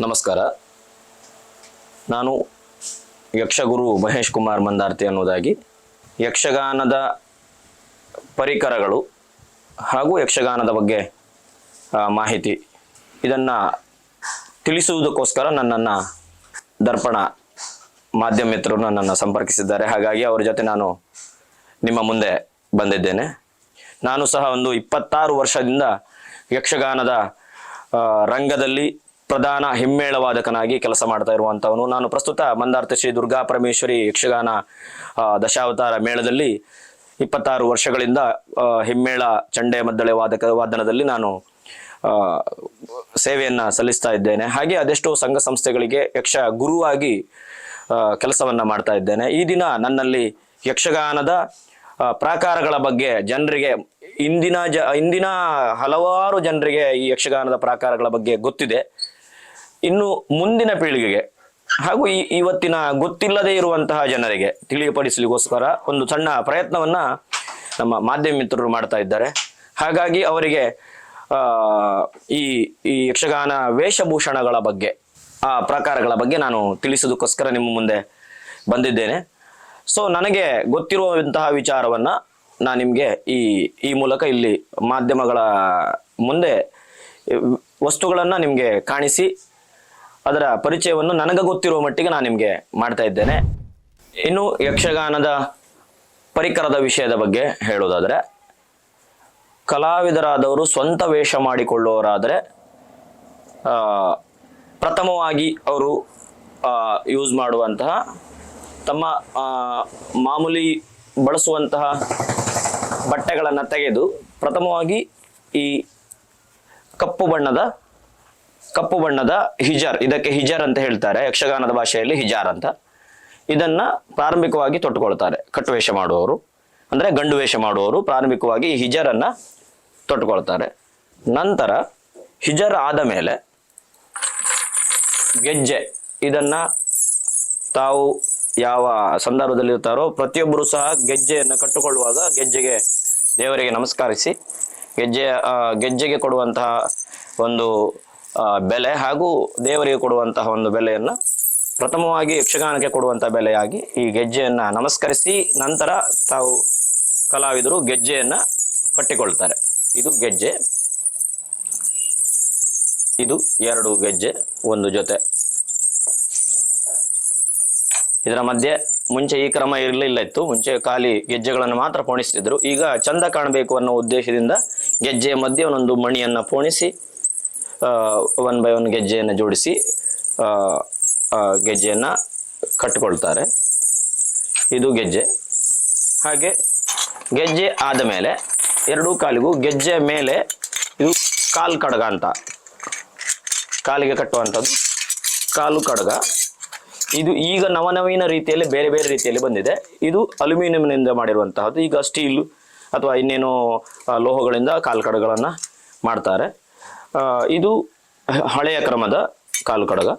ನಮಸ್ಕಾರ. ನಾನು ಯಕ್ಷಗುರು ಮಹೇಶ್ ಕುಮಾರ್ ಮಂದಾರ್ತಿ ಅನ್ನೋದಾಗಿ ಯಕ್ಷಗಾನದ ಪರಿಕರಗಳು ಹಾಗೂ ಯಕ್ಷಗಾನದ ಬಗ್ಗೆ ಮಾಹಿತಿ ಇದನ್ನು ತಿಳಿಸುವುದಕ್ಕೋಸ್ಕರ ನನ್ನನ್ನು ದರ್ಪಣ ಮಾಧ್ಯಮ ಮಿತ್ರರು ನನ್ನನ್ನು ಸಂಪರ್ಕಿಸಿದ್ದಾರೆ. ಹಾಗಾಗಿ ಅವರ ಜೊತೆ ನಾನು ನಿಮ್ಮ ಮುಂದೆ ಬಂದಿದ್ದೇನೆ. ನಾನು ಸಹ ಒಂದು ಇಪ್ಪತ್ತಾರು ವರ್ಷದಿಂದ ಯಕ್ಷಗಾನದ ರಂಗದಲ್ಲಿ ಪ್ರಧಾನ ಹಿಮ್ಮೇಳ ವಾದಕನಾಗಿ ಕೆಲಸ ಮಾಡ್ತಾ ಇರುವಂತವನು. ನಾನು ಪ್ರಸ್ತುತ ಮಂದಾರ್ಥ ಶ್ರೀ ದುರ್ಗಾ ಪರಮೇಶ್ವರಿ ಯಕ್ಷಗಾನ ದಶಾವತಾರ ಮೇಳದಲ್ಲಿ ಇಪ್ಪತ್ತಾರು ವರ್ಷಗಳಿಂದ ಹಿಮ್ಮೇಳ ಚಂಡೆ ಮದ್ದಳೆ ವಾದಕ ವಾದನದಲ್ಲಿ ನಾನು ಸೇವೆಯನ್ನ ಸಲ್ಲಿಸ್ತಾ ಇದ್ದೇನೆ. ಹಾಗೆ ಅದೆಷ್ಟೋ ಸಂಘ ಸಂಸ್ಥೆಗಳಿಗೆ ಯಕ್ಷ ಗುರುವಾಗಿ ಕೆಲಸವನ್ನ ಮಾಡ್ತಾ ಇದ್ದೇನೆ. ಈ ದಿನ ನನ್ನಲ್ಲಿ ಯಕ್ಷಗಾನದ ಪ್ರಾಕಾರಗಳ ಬಗ್ಗೆ ಜನರಿಗೆ, ಇಂದಿನ ಜ, ಇಂದಿನ ಹಲವಾರು ಜನರಿಗೆ ಈ ಯಕ್ಷಗಾನದ ಪ್ರಾಕಾರಗಳ ಬಗ್ಗೆ ಗೊತ್ತಿದೆ. ಇನ್ನು ಮುಂದಿನ ಪೀಳಿಗೆಗೆ ಹಾಗೂ ಈ ಇವತ್ತಿನ ಗೊತ್ತಿಲ್ಲದೆ ಇರುವಂತಹ ಜನರಿಗೆ ತಿಳಿಯಪಡಿಸಲಿಕ್ಕೋಸ್ಕರ ಒಂದು ಸಣ್ಣ ಪ್ರಯತ್ನವನ್ನ ನಮ್ಮ ಮಾಧ್ಯಮ ಮಿತ್ರರು ಮಾಡ್ತಾ ಇದ್ದಾರೆ. ಹಾಗಾಗಿ ಅವರಿಗೆ ಆ, ಈ ಈ ಯಕ್ಷಗಾನ ವೇಷಭೂಷಣಗಳ ಬಗ್ಗೆ ಆ ಪ್ರಕಾರಗಳ ಬಗ್ಗೆ ನಾನು ತಿಳಿಸೋದಕ್ಕೋಸ್ಕರ ನಿಮ್ಮ ಮುಂದೆ ಬಂದಿದ್ದೇನೆ. ಸೊ ನನಗೆ ಗೊತ್ತಿರುವಂತಹ ವಿಚಾರವನ್ನ ನಾನು ನಿಮಗೆ ಈ ಈ ಮೂಲಕ ಇಲ್ಲಿ ಮಾಧ್ಯಮಗಳ ಮುಂದೆ ವಸ್ತುಗಳನ್ನು ನಿಮಗೆ ಕಾಣಿಸಿ ಅದರ ಪರಿಚಯವನ್ನು ನನಗೆ ಗೊತ್ತಿರುವ ಮಟ್ಟಿಗೆ ನಾನು ನಿಮಗೆ ಮಾಡ್ತಾ ಇದ್ದೇನೆ. ಇನ್ನು ಯಕ್ಷಗಾನದ ಪರಿಕರದ ವಿಷಯದ ಬಗ್ಗೆ ಹೇಳೋದಾದರೆ, ಕಲಾವಿದರಾದವರು ಸ್ವಂತ ವೇಷ ಮಾಡಿಕೊಳ್ಳುವವರಾದರೆ ಪ್ರಥಮವಾಗಿ ಅವರು ಯೂಸ್ ಮಾಡುವಂತಹ, ತಮ್ಮ ಮಾಮೂಲಿ ಬಳಸುವಂತಹ ಬಟ್ಟೆಗಳನ್ನು ತೆಗೆದು ಪ್ರಥಮವಾಗಿ ಈ ಕಪ್ಪು ಬಣ್ಣದ ಕಪ್ಪು ಬಣ್ಣದ ಹಿಜಾರ್, ಇದಕ್ಕೆ ಹಿಜಾರ್ ಅಂತ ಹೇಳ್ತಾರೆ, ಯಕ್ಷಗಾನದ ಭಾಷೆಯಲ್ಲಿ ಹಿಜಾರ್ ಅಂತ. ಇದನ್ನ ಪ್ರಾರಂಭಿಕವಾಗಿ ತೊಟ್ಟುಕೊಳ್ತಾರೆ, ಕಟ್ಟುವೇಷ ಮಾಡುವವರು. ಅಂದ್ರೆ ಗಂಡು ವೇಷ ಮಾಡುವವರು ಪ್ರಾರಂಭಿಕವಾಗಿ ಈ ಹಿಜರನ್ನ ತೊಟ್ಟುಕೊಳ್ತಾರೆ. ನಂತರ ಹಿಜರ್ ಆದ ಮೇಲೆ ಗೆಜ್ಜೆ, ಇದನ್ನ ತಾವು ಯಾವ ಸಂದರ್ಭದಲ್ಲಿ ಇರ್ತಾರೋ ಪ್ರತಿಯೊಬ್ಬರು ಸಹ ಗೆಜ್ಜೆಯನ್ನು ಕಟ್ಟಿಕೊಳ್ಳುವಾಗ ಗೆಜ್ಜೆಗೆ ದೇವರಿಗೆ ನಮಸ್ಕರಿಸಿ ಗೆಜ್ಜೆ ಗೆಜ್ಜೆಗೆ ಕೊಡುವಂತಹ ಒಂದು ಬೆಲೆ ಹಾಗೂ ದೇವರಿಗೆ ಕೊಡುವಂತಹ ಒಂದು ಬೆಲೆಯನ್ನು ಪ್ರಥಮವಾಗಿ ಯಕ್ಷಗಾನಕ್ಕೆ ಕೊಡುವಂತಹ ಬೆಲೆಯಾಗಿ ಈ ಗೆಜ್ಜೆಯನ್ನ ನಮಸ್ಕರಿಸಿ ನಂತರ ತಾವು ಕಲಾವಿದರು ಗೆಜ್ಜೆಯನ್ನ ಕಟ್ಟಿಕೊಳ್ತಾರೆ. ಇದು ಗೆಜ್ಜೆ. ಇದು ಎರಡು ಗೆಜ್ಜೆ, ಒಂದು ಜೊತೆ. ಇದರ ಮಧ್ಯೆ ಮುಂಚೆ ಈ ಕ್ರಮ ಇರಲಿಲ್ಲ ಇತ್ತು. ಮುಂಚೆ ಖಾಲಿ ಗೆಜ್ಜೆಗಳನ್ನು ಮಾತ್ರ ಪೋಣಿಸ್ತಿದ್ರು. ಈಗ ಚಂದ ಕಾಣಬೇಕು ಅನ್ನೋ ಉದ್ದೇಶದಿಂದ ಗೆಜ್ಜೆಯ ಮಧ್ಯೆ ಒಂದೊಂದು ಮಣಿಯನ್ನ ಪೋಣಿಸಿ ಒನ್ ಬೈ ಒನ್ ಗೆಜ್ಜೆಯನ್ನು ಜೋಡಿಸಿ ಗೆಜ್ಜೆಯನ್ನು ಕಟ್ಟಿಕೊಳ್ತಾರೆ ಇದು ಗೆಜ್ಜೆ. ಹಾಗೆ ಗೆಜ್ಜೆ ಆದ ಮೇಲೆ ಎರಡೂ ಕಾಲಿಗೂ ಗೆಜ್ಜೆಯ ಮೇಲೆ ಇದು ಕಾಲು ಕಡಗ ಅಂತ. ಕಾಲಿಗೆ ಕಟ್ಟುವಂಥದ್ದು ಕಾಲು ಕಡಗ. ಇದು ಈಗ ನವನವೀನ ರೀತಿಯಲ್ಲಿ ಬೇರೆ ಬೇರೆ ರೀತಿಯಲ್ಲಿ ಬಂದಿದೆ. ಇದು ಅಲ್ಯೂಮಿನಿಯಂನಿಂದ ಮಾಡಿರುವಂತಹದ್ದು. ಈಗ ಸ್ಟೀಲ್ ಅಥವಾ ಇನ್ನೇನೋ ಲೋಹಗಳಿಂದ ಕಾಲು ಕಡಗಳನ್ನು ಮಾಡ್ತಾರೆ. ಇದು ಹಳೆಯ ಕ್ರಮದ ಕಾಲು ಕಡಗ.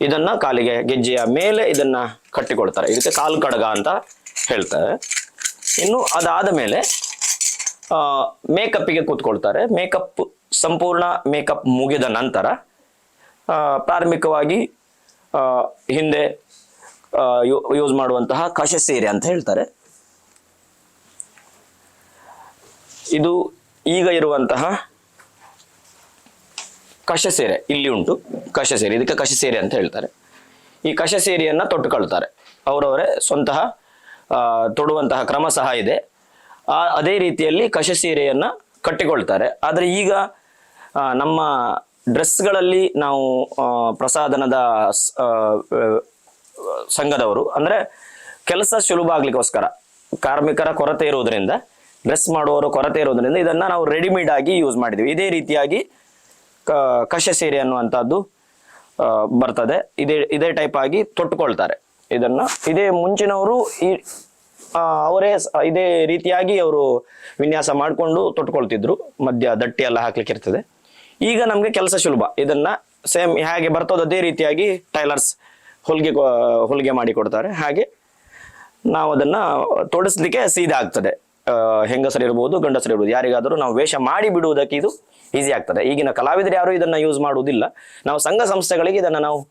ಇದನ್ನ ಕಾಲಿಗೆ ಗೆಜ್ಜೆಯ ಮೇಲೆ ಇದನ್ನ ಕಟ್ಟಿಕೊಳ್ತಾರೆ ಇದಕ್ಕೆ ಕಾಲು ಕಡಗ ಅಂತ ಹೇಳ್ತಾರೆ. ಇನ್ನು ಅದಾದ ಮೇಲೆ ಮೇಕಪ್ಪಿಗೆ ಕೂತ್ಕೊಳ್ತಾರೆ. ಮೇಕಪ್ ಸಂಪೂರ್ಣ ಮೇಕಪ್ ಮುಗಿದ ನಂತರ ಆ, ಪ್ರಾರಂಭಿಕವಾಗಿ ಆ, ಹಿಂದೆ ಯೂಸ್ ಮಾಡುವಂತಹ ಕಶ ಸೀರೆ ಅಂತ ಹೇಳ್ತಾರೆ. ಇದು ಈಗ ಇರುವಂತಹ ಕಶ ಸೀರೆ, ಇಲ್ಲಿ ಉಂಟು ಕಷಸೇರೆ ಸೀರೆ, ಇದಕ್ಕೆ ಕಶ ಸೀರೆ ಅಂತ ಹೇಳ್ತಾರೆ. ಈ ಕಷಸೇರಿಯನ್ನು ಸೀರೆಯನ್ನ ತೊಟ್ಟುಕೊಳ್ತಾರೆ ಅವರವರೇ ಸ್ವಂತಹ ತೊಡುವಂತಹ ಕ್ರಮ ಸಹ ಇದೆ. ಅದೇ ರೀತಿಯಲ್ಲಿ ಕಶ ಸೀರೆಯನ್ನ ಕಟ್ಟಿಕೊಳ್ತಾರೆ. ಆದರೆ ಈಗ ನಮ್ಮ ಡ್ರೆಸ್ಗಳಲ್ಲಿ ನಾವು ಪ್ರಸಾದನದ ಸಂಘದವರು, ಅಂದ್ರೆ ಕೆಲಸ ಸುಲಭ ಆಗ್ಲಿಕ್ಕೋಸ್ಕರ, ಕಾರ್ಮಿಕರ ಕೊರತೆ ಇರುವುದರಿಂದ, ಡ್ರೆಸ್ ಮಾಡುವವರು ಕೊರತೆ ಇರೋದ್ರಿಂದ ಇದನ್ನ ನಾವು ರೆಡಿಮೇಡ್ ಆಗಿ ಯೂಸ್ ಮಾಡಿದ್ವಿ. ಇದೇ ರೀತಿಯಾಗಿ ಕ- ಕಶ ಸೀರೆ ಅನ್ನುವಂಥದ್ದು ಬರ್ತದೆ. ಇದೇ ಇದೇ ಟೈಪ್ ಆಗಿ ತೊಟ್ಟುಕೊಳ್ತಾರೆ. ಇದನ್ನ ಇದೇ ಮುಂಚಿನವರು ಈ ಅವರೇ ಇದೇ ರೀತಿಯಾಗಿ ಅವರು ವಿನ್ಯಾಸ ಮಾಡಿಕೊಂಡು ತೊಟ್ಕೊಳ್ತಿದ್ರು ಮಧ್ಯ ದಟ್ಟಿ ಎಲ್ಲ ಹಾಕ್ಲಿಕ್ಕೆ ಇರ್ತದೆ. ಈಗ ನಮಗೆ ಕೆಲಸ ಸುಲಭ. ಇದನ್ನ ಸೇಮ್ ಹೇಗೆ ಬರ್ತದೋ ಅದೇ ರೀತಿಯಾಗಿ ಟೈಲರ್ಸ್ ಹೊಲಿಗೆ ಹೊಲಿಗೆ ಮಾಡಿ ಕೊಡ್ತಾರೆ. ಹಾಗೆ ನಾವು ಅದನ್ನ ತೊಡಸ್ಲಿಕ್ಕೆ ಸೀದಾ ಆಗ್ತದೆ. ಆ, ಹೆಂಗಸರು ಇರ್ಬೋದು ಗಂಡಸರು ಇರ್ಬೋದು ಯಾರಿಗಾದರೂ ನಾವು ವೇಷ ಮಾಡಿ ಬಿಡುವುದಕ್ಕೆ ಇದು ಈಸಿ ಆಗ್ತದೆ. ಈಗಿನ ಕಲಾವಿದರು ಯಾರು ಇದನ್ನ ಯೂಸ್ ಮಾಡುವುದಿಲ್ಲ. ನಾವು ಸಂಘ ಸಂಸ್ಥೆಗಳಿಗೆ ಇದನ್ನು ನಾವು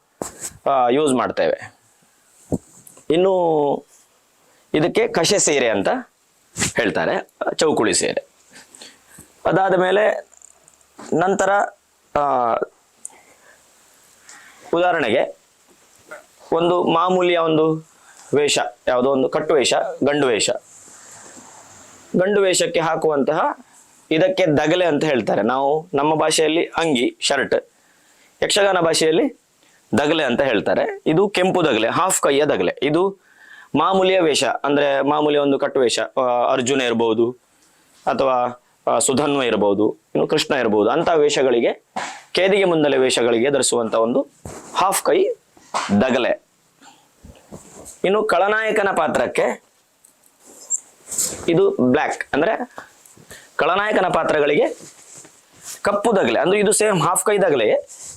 ಯೂಸ್ ಮಾಡ್ತೇವೆ. ಇನ್ನು ಇದಕ್ಕೆ ಕಷೆ ಸೀರೆ ಅಂತ ಹೇಳ್ತಾರೆ ಚೌಕುಳಿ ಸೀರೆ. ಅದಾದ ಮೇಲೆ ನಂತರ ಉದಾಹರಣೆಗೆ ಒಂದು ಮಾಮೂಲಿಯ ಒಂದು ವೇಷ ಯಾವುದೋ ಒಂದು ಕಟ್ಟು ವೇಷ ಗಂಡು ವೇಷ. ಗಂಡು ವೇಷಕ್ಕೆ ಹಾಕುವಂತಹ ಇದಕ್ಕೆ ದಗಲೆ ಅಂತ ಹೇಳ್ತಾರೆ. ನಾವು ನಮ್ಮ ಭಾಷೆಯಲ್ಲಿ ಅಂಗಿ, ಶರ್ಟ್. ಯಕ್ಷಗಾನ ಭಾಷೆಯಲ್ಲಿ ದಗಲೆ ಅಂತ ಹೇಳ್ತಾರೆ. ಇದು ಕೆಂಪು ದಗಲೆ ಹಾಫ್ ಕೈಯ ದಗಲೆ. ಇದು ಮಾಮೂಲಿಯ ವೇಷ, ಅಂದ್ರೆ ಮಾಮೂಲಿಯ ಒಂದು ಕಟ್ಟು ವೇಷ. ಅರ್ಜುನ ಇರಬಹುದು ಅಥವಾ ಸುಧನ್ವ ಇರಬಹುದು ಇನ್ನು ಕೃಷ್ಣ ಇರಬಹುದು ಅಂತ ವೇಷಗಳಿಗೆ, ಕೇದಿಗೆ ಮುಂದಲೆ ವೇಷಗಳಿಗೆ ಧರಿಸುವಂತ ಒಂದು ಹಾಫ್ ಕೈ ದಗಲೆ. ಇನ್ನು ಖಳನಾಯಕನ ಪಾತ್ರಕ್ಕೆ ಇದು ಬ್ಲ್ಯಾಕ್ ಅಂದ್ರೆ ಖಳನಾಯಕನ ಪಾತ್ರಗಳಿಗೆ ಕಪ್ಪು ದಗಲೆ ಅಂದ್ರೆ ಇದು ಸೇಮ್ ಹಾಫ್ ಕೈ ದಗಲೆ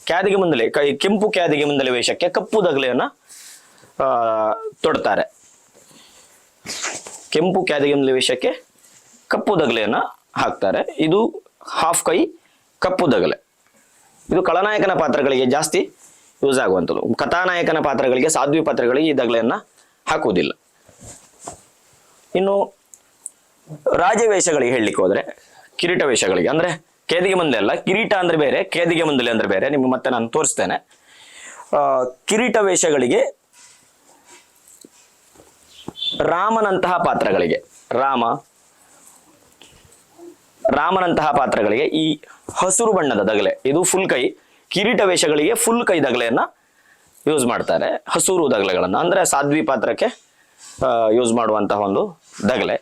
ಕ್ಯಾದಿಗೆ ಮುಂದಲೆ, ಕೈ, ಕೆಂಪು ಕ್ಯಾದಿಗೆ ಮುಂದಲೆ ವೇಷಕ್ಕೆ ಕಪ್ಪು ದಗಲೆಯನ್ನ ತೊಡ್ತಾರೆ. ಕೆಂಪು ಕ್ಯಾದಿಗೆ ಮುಂದಲೆ ವೇಷಕ್ಕೆ ಕಪ್ಪು ದಗಲೆಯನ್ನ ಹಾಕ್ತಾರೆ. ಇದು ಹಾಫ್ ಕೈ ಕಪ್ಪು ದಗಲೆ ಇದು ಖಳನಾಯಕನ ಪಾತ್ರಗಳಿಗೆ ಜಾಸ್ತಿ ಯೂಸ್ ಆಗುವಂಥದ್ದು. ಕಥಾನಾಯಕನ ಪಾತ್ರಗಳಿಗೆ, ಸಾಧ್ವಿ ಪಾತ್ರಗಳಿಗೆ ಈ ದಗಲೆಯನ್ನ ಹಾಕುವುದಿಲ್ಲ. ಇನ್ನು ರಾಜವೇಷಗಳಿಗೆ ಹೇಳಲಿಕ್ಕೆ ಹೋದ್ರೆ ಕಿರೀಟ ವೇಷಗಳಿಗೆ. ಅಂದ್ರೆ ಕೇದಿಗೆ ಮುಂದೆ ಅಲ್ಲ, ಕಿರೀಟ ಅಂದ್ರೆ ಬೇರೆ ಕೇದಿಗೆ ಮುಂದಲೆ ಅಂದ್ರೆ ಬೇರೆ. ನಿಮ್ಗೆ ಮತ್ತೆ ನಾನು ತೋರಿಸ್ತೇನೆ. ಕಿರೀಟ ವೇಷಗಳಿಗೆ ರಾಮನಂತಹ ಪಾತ್ರಗಳಿಗೆ, ರಾಮ, ರಾಮನಂತಹ ಪಾತ್ರಗಳಿಗೆ ಈ ಹಸಿರು ಬಣ್ಣದ ದಗಲೆ, ಇದು ಫುಲ್ ಕೈ, ಕಿರೀಟ ವೇಷಗಳಿಗೆ ಫುಲ್ ಕೈ ದಗಲೆಯನ್ನ ಯೂಸ್ ಮಾಡ್ತಾರೆ. ಹಸೂರು ದಗಲೆಗಳನ್ನ, ಅಂದ್ರೆ ಸಾಧ್ವಿ ಪಾತ್ರಕ್ಕೆ ಯೂಸ್ ಮಾಡುವಂತಹ ಒಂದು ದಗಲೆ.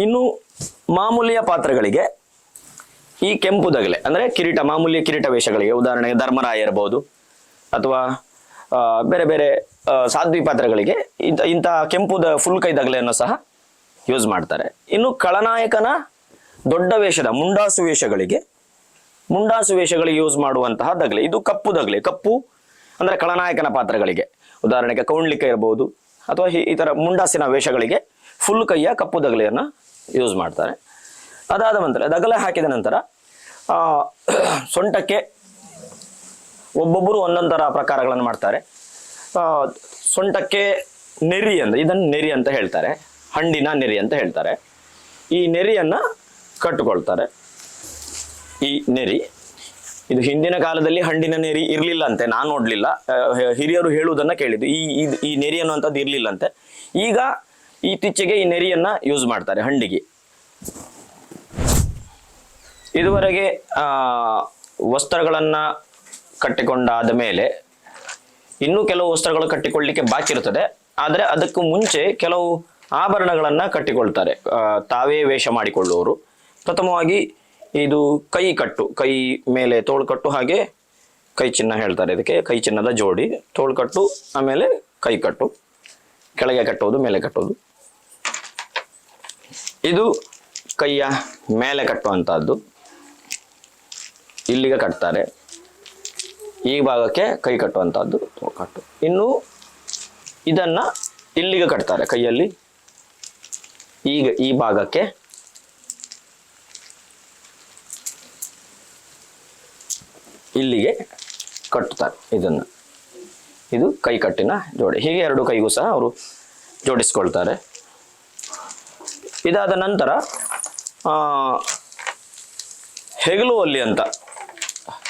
ಇನ್ನು ಮಾಮೂಲಿಯ ಪಾತ್ರಗಳಿಗೆ ಈ ಕೆಂಪು ದಗಲೆ, ಅಂದ್ರೆ ಕಿರೀಟ, ಮಾಮೂಲಿಯ ಕಿರೀಟ ವೇಷಗಳಿಗೆ, ಉದಾಹರಣೆಗೆ ಧರ್ಮರಾಯ ಇರಬಹುದು ಅಥವಾ ಬೇರೆ ಬೇರೆ ಸಾಧ್ವಿ ಪಾತ್ರಗಳಿಗೆ ಇಂಥ ಇಂತಹ ಕೆಂಪು ದ ಫುಲ್ ಕೈ ದಗಲೆಯನ್ನು ಸಹ ಯೂಸ್ ಮಾಡ್ತಾರೆ. ಇನ್ನು ಖಳನಾಯಕನ ದೊಡ್ಡ ವೇಷದ, ಮುಂಡಾಸು ವೇಷಗಳಿಗೆ ಮುಂಡಾಸು ವೇಷಗಳಿಗೆ ಯೂಸ್ ಮಾಡುವಂತಹ ದಗಲೆ. ಇದು ಕಪ್ಪು ದಗಲೆ, ಕಪ್ಪು, ಅಂದ್ರೆ ಖಳನಾಯಕನ ಪಾತ್ರಗಳಿಗೆ. ಉದಾಹರಣೆಗೆ ಕೌಂಡ್ಲಿಕ ಇರಬಹುದು ಅಥವಾ ಈ- ತರ ಮುಂಡಾಸಿನ ವೇಷಗಳಿಗೆ ಫುಲ್ ಕೈಯ ಕಪ್ಪು ದಗಲೆಯನ್ನು ಯೂಸ್ ಮಾಡ್ತಾರೆ. ಅದಾದ ನಂತರ, ದಗಲೆ ಹಾಕಿದ ನಂತರ ಸೊಂಟಕ್ಕೆ ಒಬ್ಬೊಬ್ಬರು ಒಂದೊಂದು ಥರ ಪ್ರಕಾರಗಳನ್ನು ಮಾಡ್ತಾರೆ. ಸೊಂಟಕ್ಕೆ ನೆರಿ ಅಂತ, ಇದನ್ನು ನೆರಿ ಅಂತ ಹೇಳ್ತಾರೆ. ಹಣ್ಣಿನ ನೆರಿ ಅಂತ ಹೇಳ್ತಾರೆ. ಈ ನೆರಿಯನ್ನು ಕಟ್ಟಿಕೊಳ್ತಾರೆ. ಈ ನೆರಿ, ಇದು ಹಿಂದಿನ ಕಾಲದಲ್ಲಿ ಹಣ್ಣಿನ ನೆರಿ ಇರಲಿಲ್ಲ ಅಂತೆ ನಾನು ನೋಡಲಿಲ್ಲ. ಹಿರಿಯರು ಹೇಳುವುದನ್ನು ಕೇಳಿದ್ದು, ಈ- ಈ ನೆರಿ ಅನ್ನುವಂಥದ್ದು ಇರಲಿಲ್ಲಂತೆ. ಈಗ ಇತ್ತೀಚೆಗೆ ಈ ನೆರಿಯನ್ನ ಯೂಸ್ ಮಾಡ್ತಾರೆ ಹಂಡಿಗೆ. ಇದುವರೆಗೆ ಆ, ವಸ್ತ್ರಗಳನ್ನ ಕಟ್ಟಿಕೊಂಡಾದ ಮೇಲೆ ಇನ್ನೂ ಕೆಲವು ವಸ್ತ್ರಗಳು ಕಟ್ಟಿಕೊಳ್ಳಲಿಕ್ಕೆ ಬಾಕಿ ಇರುತ್ತದೆ. ಆದರೆ ಅದಕ್ಕೂ ಮುಂಚೆ ಕೆಲವು ಆಭರಣಗಳನ್ನ ಕಟ್ಟಿಕೊಳ್ತಾರೆ. ತಾವೇ ವೇಷ ಮಾಡಿಕೊಳ್ಳುವವರು. ಪ್ರಥಮವಾಗಿ ಇದು ಕೈ ಕಟ್ಟು ಕೈ ಮೇಲೆ ತೋಳು ಕಟ್ಟು ಹಾಗೆ ಕೈ ಚಿನ್ನ ಹೇಳ್ತಾರೆ ಇದಕ್ಕೆ ಕೈ ಚಿನ್ನದ ಜೋಡಿ ತೋಳು ಕಟ್ಟು ಆಮೇಲೆ ಕೈ ಕಟ್ಟು. ಕೆಳಗೆ ಕಟ್ಟೋದು ಮೇಲೆ ಕಟ್ಟುವುದು ಇದು ಕೈಯ ಮೇಲೆ ಕಟ್ಟುವಂತಹದ್ದು. ಇಲ್ಲಿಗೆ ಕಟ್ತಾರೆ. ಈ ಭಾಗಕ್ಕೆ ಕೈ ಕಟ್ಟುವಂತಹದ್ದು. ಕಟ್ಟು. ಇನ್ನು ಇದನ್ನ ಇಲ್ಲಿಗೆ ಕಟ್ತಾರೆ ಕೈಯಲ್ಲಿ. ಈಗ ಈ ಭಾಗಕ್ಕೆ ಇಲ್ಲಿಗೆ ಕಟ್ಟುತ್ತಾರೆ ಇದನ್ನು. ಇದು ಕೈ ಕಟ್ಟಿನ ಜೋಡಿ. ಹೀಗೆ ಎರಡು ಕೈಗೂ ಸಹ ಅವರು ಜೋಡಿಸ್ಕೊಳ್ತಾರೆ. ಇದಾದ ನಂತರ ಹೆಗಲು ಒಲ್ಲಿ ಅಂತ,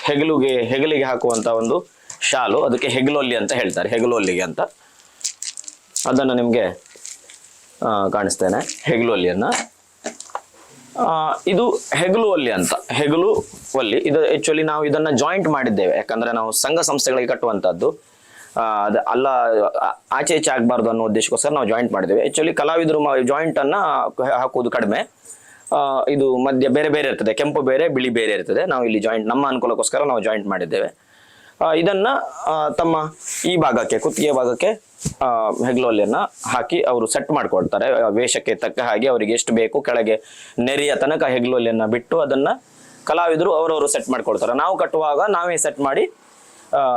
ಹೆಗಲುಗೆ, ಹೆಗಲಿಗೆ ಹಾಕುವಂತ ಒಂದು ಶಾಲು, ಅದಕ್ಕೆ ಹೆಗಲೊಲ್ಲಿ ಅಂತ ಹೇಳ್ತಾರೆ, ಹೆಗಲೊಲ್ಲಿಗೆ ಅಂತ. ಅದನ್ನು ನಿಮಗೆ ಕಾಣಿಸ್ತೇನೆ, ಹೆಗಲೊಲ್ಲಿಯನ್ನು. ಇದು ಹೆಗಲು ಒಲ್ಲಿ ಅಂತ ಹೆಗಲು ಒಲ್ಲಿ ಇದು ಆ್ಯಕ್ಚುಲಿ ನಾವು ಇದನ್ನ ಜಾಯಿಂಟ್ ಮಾಡಿದ್ದೇವೆ. ಯಾಕಂದ್ರೆ ನಾವು ಸಂಘ ಸಂಸ್ಥೆಗಳಿಗೆ ಅದು ಅಲ್ಲ ಆಚೆ ಈಚೆ ಆಗಬಾರ್ದು ಅನ್ನೋ ಉದ್ದೇಶಕ್ಕೋಸ್ಕರ ನಾವು ಜಾಯಿಂಟ್ ಮಾಡಿದ್ದೇವೆ. ಆ್ಯಕ್ಚುಲಿ ಕಲಾವಿದರು ಜಾಯಿಂಟ್ ಅನ್ನ ಹಾಕೋದು ಕಡಿಮೆ. ಇದು ಮಧ್ಯ ಬೇರೆ ಬೇರೆ ಇರ್ತದೆ. ಕೆಂಪು ಬೇರೆ, ಬಿಳಿ ಬೇರೆ ಇರ್ತದೆ. ನಾವು ಇಲ್ಲಿ ಜಾಯಿಂಟ್ ನಮ್ಮ ಅನುಕೂಲಕ್ಕೋಸ್ಕರ ನಾವು ಜಾಯಿಂಟ್ ಮಾಡಿದ್ದೇವೆ. ಇದನ್ನು ತಮ್ಮ ಈ ಭಾಗಕ್ಕೆ ಕುತ್ತಿಗೆ ಭಾಗಕ್ಕೆ ಹೆಗ್ಲೋಲಿಯನ್ನು ಹಾಕಿ ಅವರು ಸೆಟ್ ಮಾಡಿಕೊಡ್ತಾರೆ. ವೇಷಕ್ಕೆ ತಕ್ಕ ಹಾಗೆ ಅವರಿಗೆ ಎಷ್ಟು ಬೇಕು, ಕೆಳಗೆ ನೆರೆಯ ತನಕ ಹೆಗ್ಲೋಲಿಯನ್ನ ಬಿಟ್ಟು ಅದನ್ನ ಕಲಾವಿದರು ಅವರವರು ಸೆಟ್ ಮಾಡ್ಕೊಳ್ತಾರೆ ನಾವು ಕಟ್ಟುವಾಗ ನಾವೇ ಸೆಟ್ ಮಾಡಿ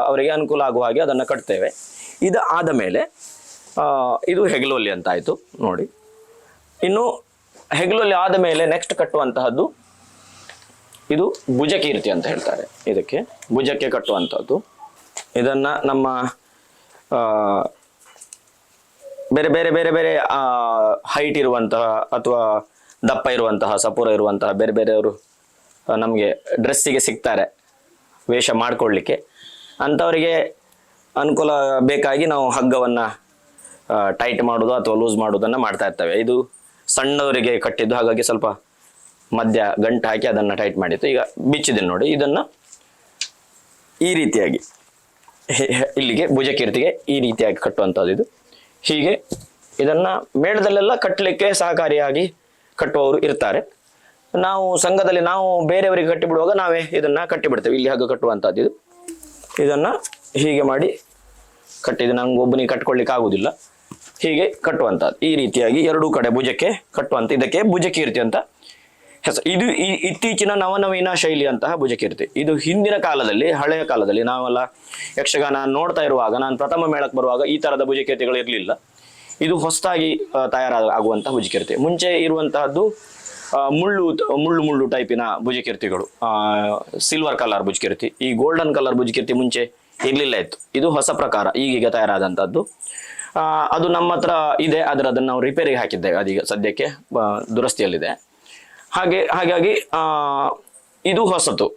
ಅವರಿಗೆ ಅನುಕೂಲ ಆಗುವ ಹಾಗೆ ಅದನ್ನು ಕಟ್ತೇವೆ. ಇದು ಆದ ಮೇಲೆ ಇದು ಹೆಗಲೊಲ್ಲಿ ಅಂತ ಆಯಿತು, ನೋಡಿ. ಇನ್ನು ಹೆಗಲೊಲ್ಲಿ ಆದ ಮೇಲೆ ನೆಕ್ಸ್ಟ್ ಕಟ್ಟುವಂತಹದ್ದು, ಇದು ಭುಜಕೀರ್ತಿ ಅಂತ ಹೇಳ್ತಾರೆ. ಇದಕ್ಕೆ ಭುಜಕ್ಕೆ ಕಟ್ಟುವಂಥದ್ದು ಇದನ್ನು ನಮ್ಮ ಬೇರೆ ಬೇರೆ ಬೇರೆ ಬೇರೆ ಹೈಟ್ ಇರುವಂತಹ ಅಥವಾ ದಪ್ಪ ಇರುವಂತಹ, ಸಪೂರ ಇರುವಂತಹ, ಬೇರೆ, ಬೇರೆಯವರು ನಮಗೆ ಡ್ರೆಸ್ಸಿಗೆ ಸಿಗ್ತಾರೆ, ವೇಷ ಮಾಡಿಕೊಳ್ಳಿಕ್ಕೆ. ಅಂಥವರಿಗೆ ಅನುಕೂಲ ಬೇಕಾಗಿ ನಾವು ಹಗ್ಗವನ್ನು ಟೈಟ್ ಮಾಡೋದು ಅಥವಾ ಲೂಸ್ ಮಾಡೋದನ್ನು ಮಾಡ್ತಾ ಇರ್ತೇವೆ. ಇದು ಸಣ್ಣವರಿಗೆ ಕಟ್ಟಿದ್ದು, ಹಾಗಾಗಿ ಸ್ವಲ್ಪ ಮಧ್ಯ ಗಂಟು ಹಾಕಿ ಅದನ್ನು ಟೈಟ್ ಮಾಡಿತ್ತು ಈಗ ಬಿಚ್ಚಿದೆ ನೋಡಿ, ಇದನ್ನು ಈ ರೀತಿಯಾಗಿ ಇಲ್ಲಿಗೆ ಭುಜಕೀರ್ತಿಗೆ ಈ ರೀತಿಯಾಗಿ ಕಟ್ಟುವಂಥದ್ದು ಇದು. ಹೀಗೆ ಇದನ್ನು ಮೇಳದಲ್ಲೆಲ್ಲ ಕಟ್ಟಲಿಕ್ಕೆ ಸಹಕಾರಿಯಾಗಿ ಕಟ್ಟುವವರು ಇರ್ತಾರೆ. ನಾವು ಸಂಘದಲ್ಲಿ ನಾವು ಬೇರೆಯವರಿಗೆ ಕಟ್ಟಿಬಿಡುವಾಗ ನಾವೇ ಇದನ್ನು ಕಟ್ಟಿಬಿಡ್ತೇವೆ. ಇಲ್ಲಿ ಹಗ್ಗ ಕಟ್ಟುವಂಥದ್ದು ಇದು. ಇದನ್ನ ಹೀಗೆ ಮಾಡಿ ಕಟ್ಟಿದ್ದು. ನಂಗೆ ಒಬ್ಬನಿಗೆ ಕಟ್ಕೊಳ್ಳಿಕ್ಕೆ ಆಗುದಿಲ್ಲ. ಹೀಗೆ ಕಟ್ಟುವಂಥದ್ದು. ಈ ರೀತಿಯಾಗಿ ಎರಡೂ ಕಡೆ ಭುಜಕ್ಕೆ ಕಟ್ಟುವಂಥ ಇದಕ್ಕೆ ಭುಜಕೀರ್ತಿ ಅಂತ ಹೆಸರು ಇದು ಇತ್ತೀಚಿನ ನವನವೀನ ಶೈಲಿ ಶೈಲಿಯಂತಹ ಭುಜಕೀರ್ತಿ ಇದು ಹಿಂದಿನ ಕಾಲದಲ್ಲಿ, ಹಳೆಯ ಕಾಲದಲ್ಲಿ ನಾವೆಲ್ಲ ಯಕ್ಷಗಾನ ನೋಡ್ತಾ ಇರುವಾಗ, ನಾನು ಪ್ರಥಮ ಮೇಳಕ್ಕೆ ಬರುವಾಗ ಈ ತರದ ಭುಜಕೀರ್ತಿಗಳು ಇರಲಿಲ್ಲ. ಇದು ಹೊಸದಾಗಿ ತಯಾರಾದ ಆಗುವಂತಹ ಭುಜಕೀರ್ತಿ ಮುಂಚೆ ಇರುವಂತಹದ್ದು ಮುಳ್ಳು ಮುಳ್ಳು ಮುಳ್ಳು ಟೈಪಿನ ಭುಜಕೀರ್ತಿಗಳು. Silver colour ಭುಜಕೀರ್ತಿ. ಈ ಗೋಲ್ಡನ್ ಕಲರ್ ಭುಜಕೀರ್ತಿ ಮುಂಚೆ ಇರಲಿಲ್ಲ ಇತ್ತು. ಇದು ಹೊಸ ಪ್ರಕಾರ, ಈಗೀಗ ತಯಾರಾದಂಥದ್ದು ಅದು ನಮ್ಮ ಹತ್ರ ಇದೆ, ಆದರೆ ಅದನ್ನು ನಾವು ರಿಪೇರಿಗೆ ಹಾಕಿದ್ದೇವೆ. ಅದೀಗ ಸದ್ಯಕ್ಕೆ ದುರಸ್ತಿಯಲ್ಲಿದೆ. ಹಾಗೆ, ಹಾಗಾಗಿ ಇದು ಹೊಸತು.